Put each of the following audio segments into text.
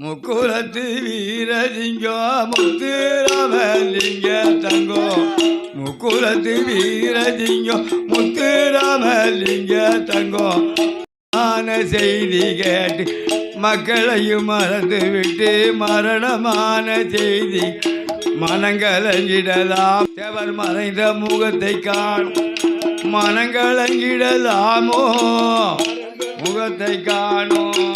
முக்குலத்து வீரலிங்கோ முத்துராமலிங்க தங்கோ முக்குலத்து வீரலிங்கோ முத்துராமலிங்க தங்கோ ஆன செய்தி கேட்டு மக்களையும் மறந்து விட்டு மரணமான செய்தி. மனங்கலஞ்சிடலாம் செவர் மறைந்த முகத்தை காணும். மனங்கலஞ்சிடலாமோ முகத்தை காணும்.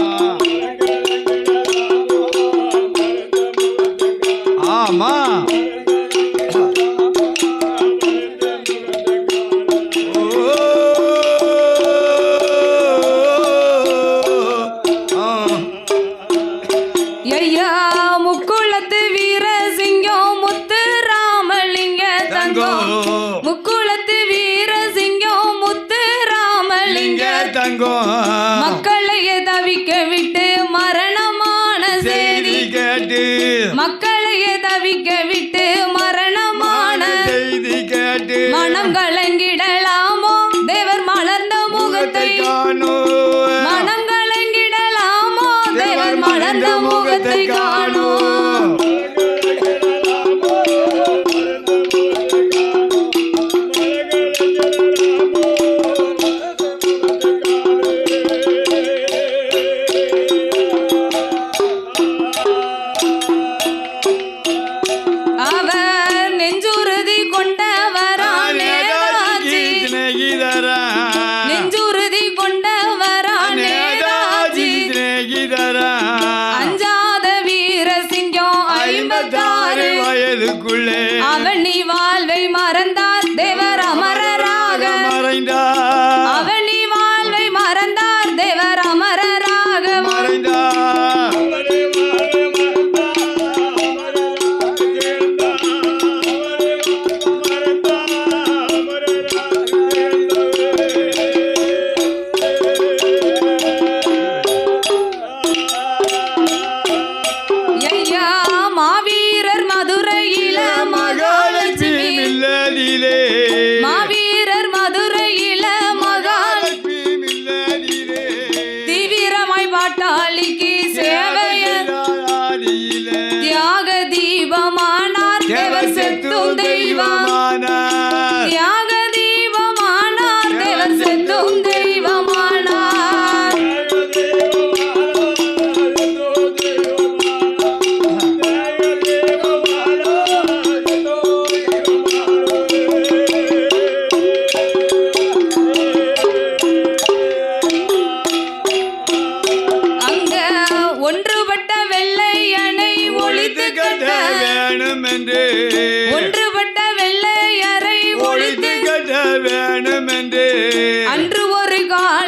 ¿Dónde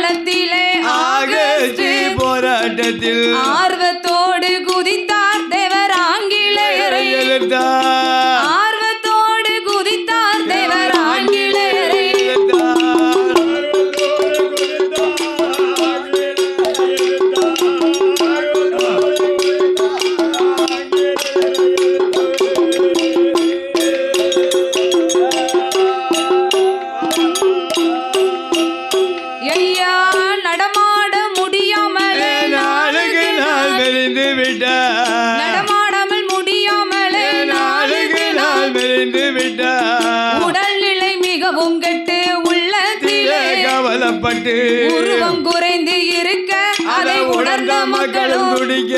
காலத்திலே ஆகஸ்ட் போராட்டத்தில் ஆர்வ உணர்ந்த மக்களும் குடிக்க.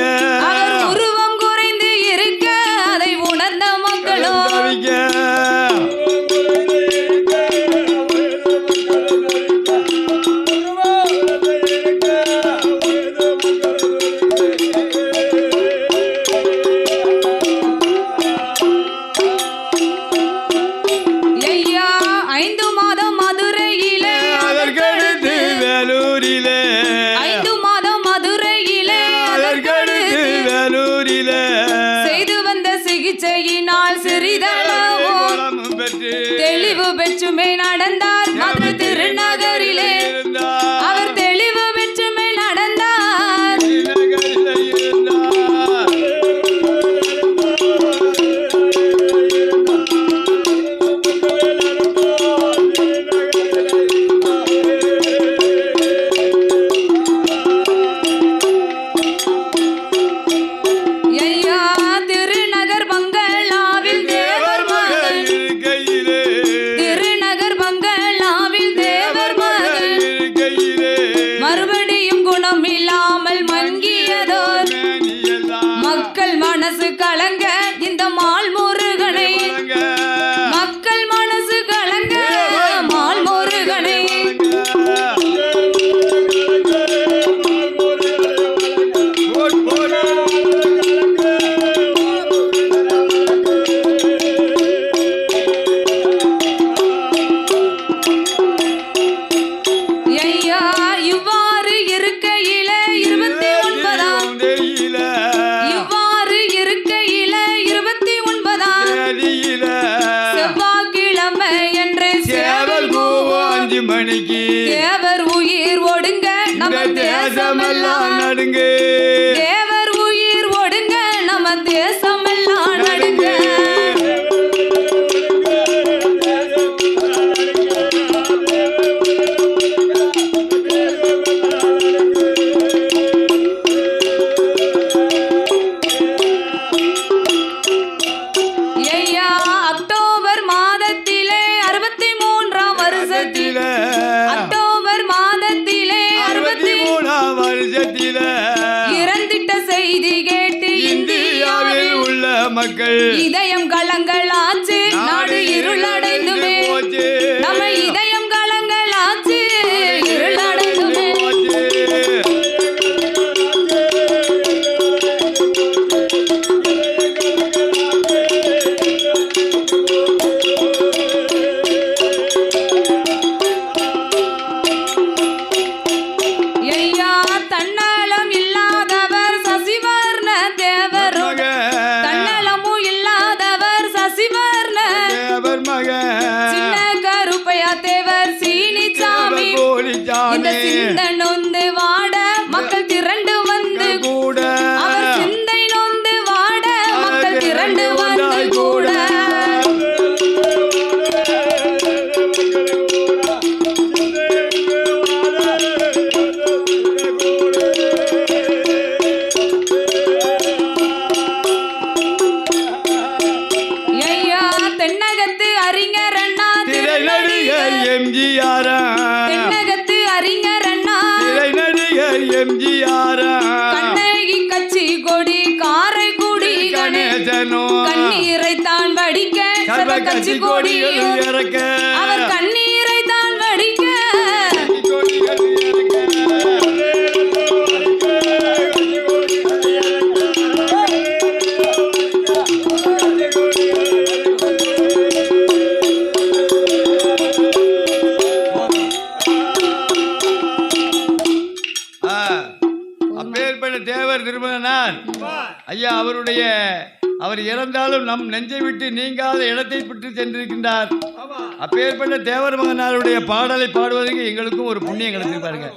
அறிவு பெற்றுமே நடந்தார் இறங்க இந்த மக்கள். இதயம் கலங்களாச்சு எம்ஜிஆர்? கண்ணகி கட்சி கொடி காரைக்குடி கணேசனோ. கண்ணீரை தான் வடிக்க கட்சி கொடி அவர் கண்ணீர் நமது தேவர் திருமணனார். ஐயா அவருடைய அவர் இறந்தாலும் நம் நெஞ்சை விட்டு நீங்காத இடத்தை பெற்று சென்றிருக்கின்றார். அப்பேற்பட்ட தேவர் மகனாருடைய பாடலை பாடுவதற்கு எங்களுக்கும் ஒரு புண்ணியம் கிடைச்சிருப்பாருங்க